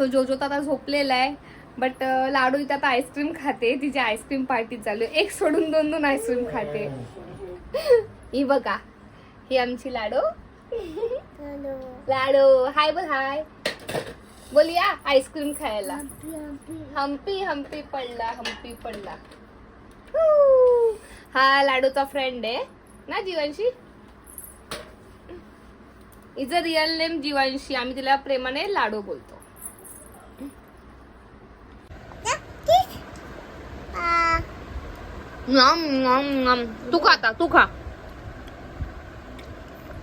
So जो जो तर आता झोपलेला आहे बट लाडू इथं आता आईस्क्रीम खाते. तिची आईस्क्रीम पार्टी चालू आहे. एक सोडून दोन दोन आईस्क्रीम खाते. ही बघा. ही आमची लाडू. लाडू. हाय बोल हाय बोलूया आईस्क्रीम खायला. हम्पी हम्पी पडला हम्पी पडला. हू. लाडूचा फ्रेंड आहे. ना Jeevanshi is real name Jeevanshi आम्ही तिला प्रेमाने लाडू बोलतो. नम नम नम तू खा आता तू खा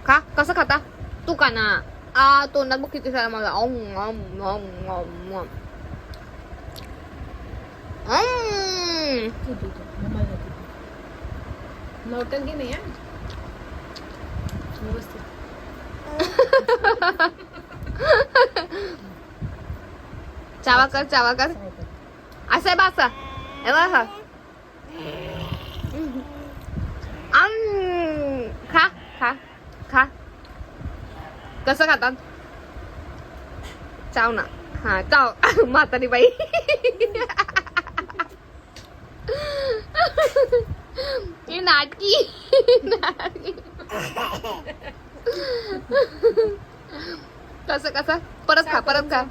खा कसं खाता तू खा ना आ तोंडात बघ किती सारा मला ओम ओम ओम ओम ओम ओम. नौटंकी नाही हा व्यवस्थित चावा कर चावा कर असं आहे बा असं हे बघ असं. आम. खा खा खा कसं खातात? चाव ना. हा चाव. म्हातारी बाई ही नाटकी. कसं कसं? परत खा परत खा.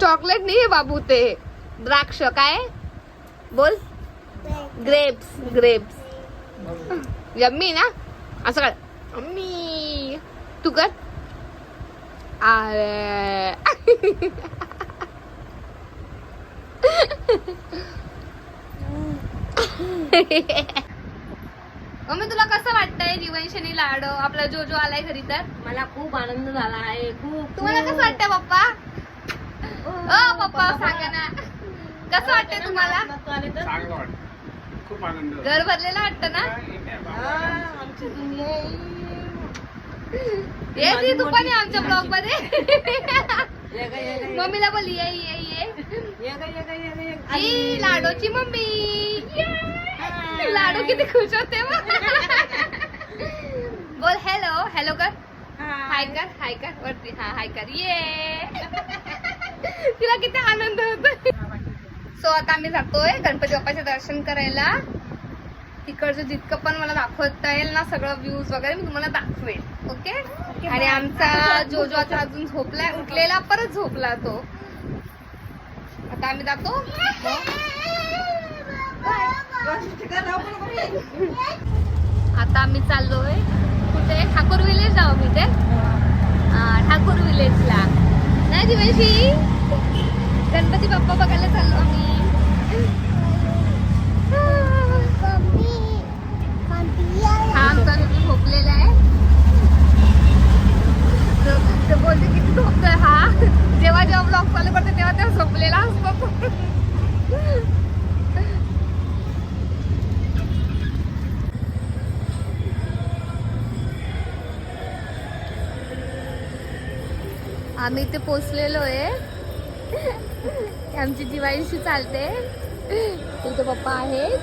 चॉकलेट. नाही बाबू ते. द्राक्ष काय? बोल. ग्रेप्स. ग्रेप्स यम्मी ना? असं कर अम्मी तू कर अरे मम्मी तुला कसं वाटतंय जीवनशनी लाडो? आपला जो जो आलाय घरी तर? मला खूप आनंद झाला आहे खूप तुम्हाला कसं वाटतंय पप्पा? ओ पप्पा सांगा ना. कसं वाटतंय तुम्हाला? चांगलं वाटतं. खूप आनंद. झाला. घर भरलेलं वाटतं ना? ये ती तू पण आमच्या ब्लॉगमध्ये मम्मीला बोल ये ये ये. लाडोची मम्मी. लाडू किती खुश होते मग. बोल हॅलो हॅलो कर. हाय. कर हाय कर. वरती हा हाय कर. ये. तिला किती आनंद होतो सो आता आम्ही जातोय गणपती बाप्पाचे दर्शन करायला. तिकडचं जितकं पण मला दाखवता येईल ना सगळं व्ह्यूज वगैरे मी तुम्हाला दाखवेल ओके? आणि आमचा जो जो आता अजून झोपलाय उठलेला परत झोपला तो. आता आम्ही जातो. आता आम्ही चाललोय कुठे? ठाकूर विलेज जाऊ मी ते ठाकूर विलेजला नाही दिवशी? गणपती बाप्पा बघायला चाललो आम्ही. हा आमचा नुकतं झोपलेला आहे. तो- तो बोलते किती झोपतोय हा? जेव्हा जेव्हा ब्लॉग चालू करते तेव्हा तेव्हा झोपलेला असतो आम्ही इथे पोचलेलो आहे. आमची दिवाळीशी चालते. तिथे पप्पा आहेत.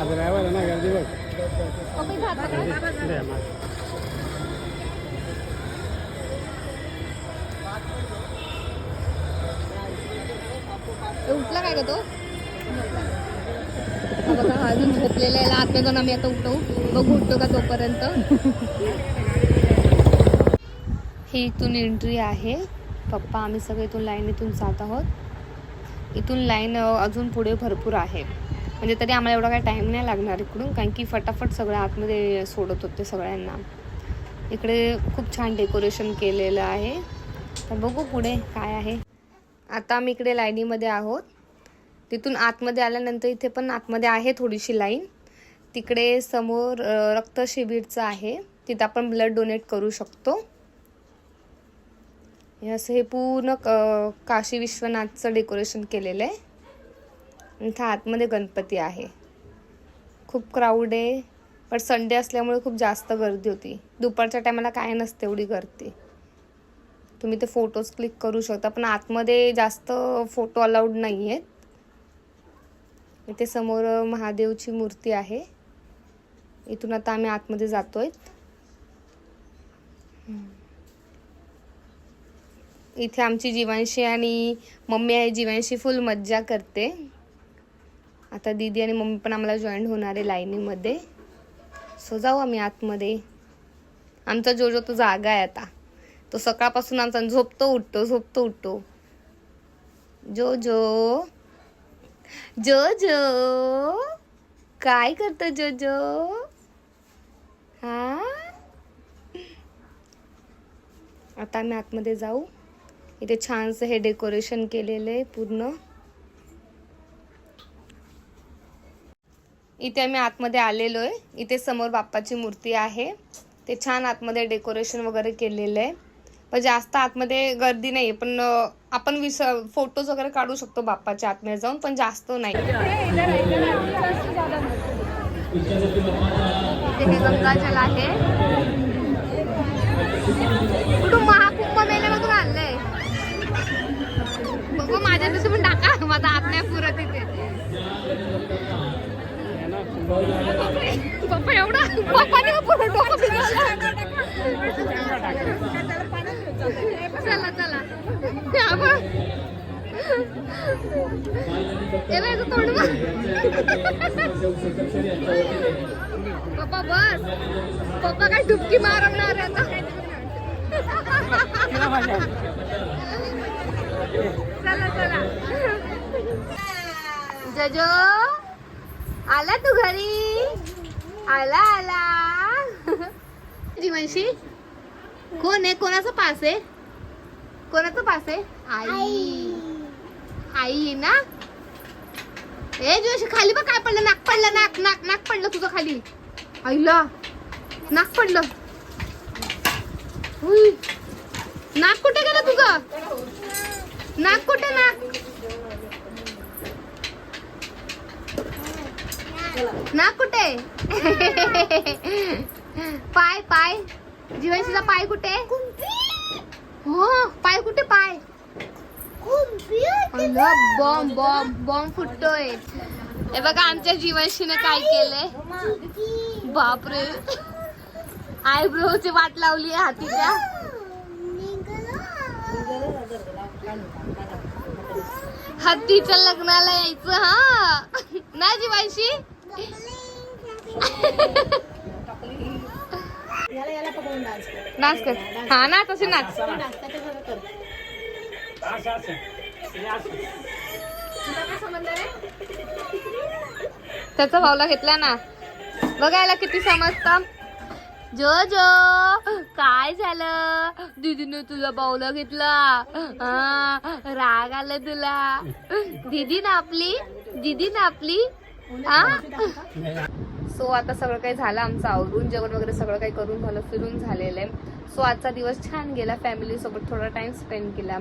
आज रविवार ना गर्दी बघ. उठला काय का तो? बघा हा अजून झोपलेला आहे आतमध्ये जाऊन आम्ही आता उठवू बघू उठतो का तोपर्यंत. ही इथून एंट्री आहे. पप्पा आम्ही सगळे इथून लाईन इथून जात आहोत. इथून लाईन अजून पुढे भरपूर आहे. म्हणजे तरी आम्हाला एवढा काही टाईम नाही लागणार इकडून कारण की फटाफट सगळं आतमध्ये सोडत होते सगळ्यांना. इकडे खूप छान डेकोरेशन केलेलं आहे. तर बघू पुढे काय आहे. आता आम्ही इकडे लाईनीमध्ये आहोत. तिथून आतमध्ये आल्यानंतर इथे पण आतमध्ये आहे थोडीशी लाईन तिकडे समोर रक्तशिबीरचं रक्त शिबिरचं आहे. तिथं आपण ब्लड डोनेट करू शकतो. हे असं हे पूर्ण क- काशी विश्वनाथचं डेकोरेशन केलेलं आहे. इथं आतमध्ये गणपती आहे. खूप क्राऊड आहे. पण संडे असल्यामुळे खूप जास्त गर्दी होती. दुपारच्या टायमाला काय नसते एवढी गर्दी. तुम्ही ते फोटोज क्लिक करू शकता. पण आतमध्ये जास्त फोटो अलाउड नाही आहेत इथे समोर महादेवची मूर्ती आहे. इथून आता आम्ही आतमध्ये जातोय. इथे आमची जीवांशी आणि मम्मी आहे जीवांशी फुल मज्जा करते. आता दीदी आणि मम्मी पण आम्हाला जॉईन होणार आहे लाईनीमध्ये सो जाऊ आम्ही आतमध्ये. आमचा जो जो तो जागा आहे आता. तो सकाळपासून आमचा झोपतो उठतो झोपतो उठतो. जो जो. जो जो. काय करतो जो जो? हा? आता आम्ही आतमध्ये जाऊ. इथे छानसं हे डेकोरेशन केलेलं आहे पूर्ण. इथे आम्ही आतमध्ये आलेलो आहे इथे समोर बाप्पाची मूर्ती आहे. ते छान आतमध्ये डेकोरेशन वगैरे केलेलं आहे. पण जास्त आतमध्ये गर्दी नाही पण आपण विस फोटोज वगैरे काढू शकतो बाप्पाच्या आतमध्ये जाऊन पण जास्त नाही. हे गंगाजल आहे. पप्पा एवढा पप्पाने पूर्ण डोकं चला चला. तोंड पप्पा बस. पप्पा काय डुबकी मारवणार आता. चला चला. जजो. आला तू घरी? आला आला. जीवनशी कोण आहे? कोणाचा पास आहे? कोणाचा पास आहे? आई. आई. ना? ए जीवनशी खाली बघ काय पडलं. नाक पडलं नाक नाक नाक पडलं तुझं खाली. आईला नाक पडलं. नाक कुठे गेलं तुझं? नाक कुठे नाक? ना कुठे? पाय पाय. जीवनशीचा पाय कुठे? हो पाय कुठे पाय? बॉम्ब बॉम्ब बॉम्ब फुटतोय. हे बघा आमच्या जीवनशीने काय केलंय? बापरे. आयब्रोची वाट लावली आहे हातीच्या. हत्तीच्या लग्नाला यायचं हा. ना जीवांशी नाच कर. हा ना तसे नाच. त्याचा भावला घेतला ना. बघायला किती समजता. जो जो. काय झालं? दीदीने तुझा बावला घेतला. राग आला तुला. दीदी ना आपली दीदी ना आपली सो आता सगळं काही झालं आमचं आवरून. जेवण वगैरे सगळं काही करून झालं फिरून झालेलं आहे. सो आजचा दिवस छान गेला. फॅमिली सोबत थोडा टाइम स्पेंड केला.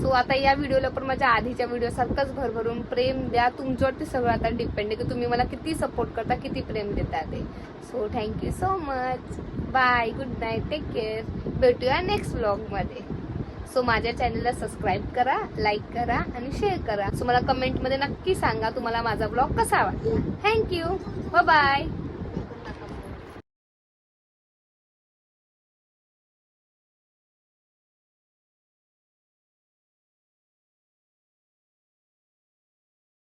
सो आता या व्हिडिओला पण माझ्या आधीच्या व्हिडिओ सारखंच भरभरून प्रेम द्या. तुमच्यावरती सगळं आता डिपेंड आहे की तुम्ही मला किती सपोर्ट करता किती प्रेम देता ते. So thank you so much bye good night take care भेटूया नेक्स्ट ब्लॉगमध्ये सो माझ्या चॅनलला सबस्क्राईब करा लाईक करा आणि शेअर करा. सो मला कमेंटमध्ये नक्की सांगा तुम्हाला माझा ब्लॉग कसा वाटला. Thank you bye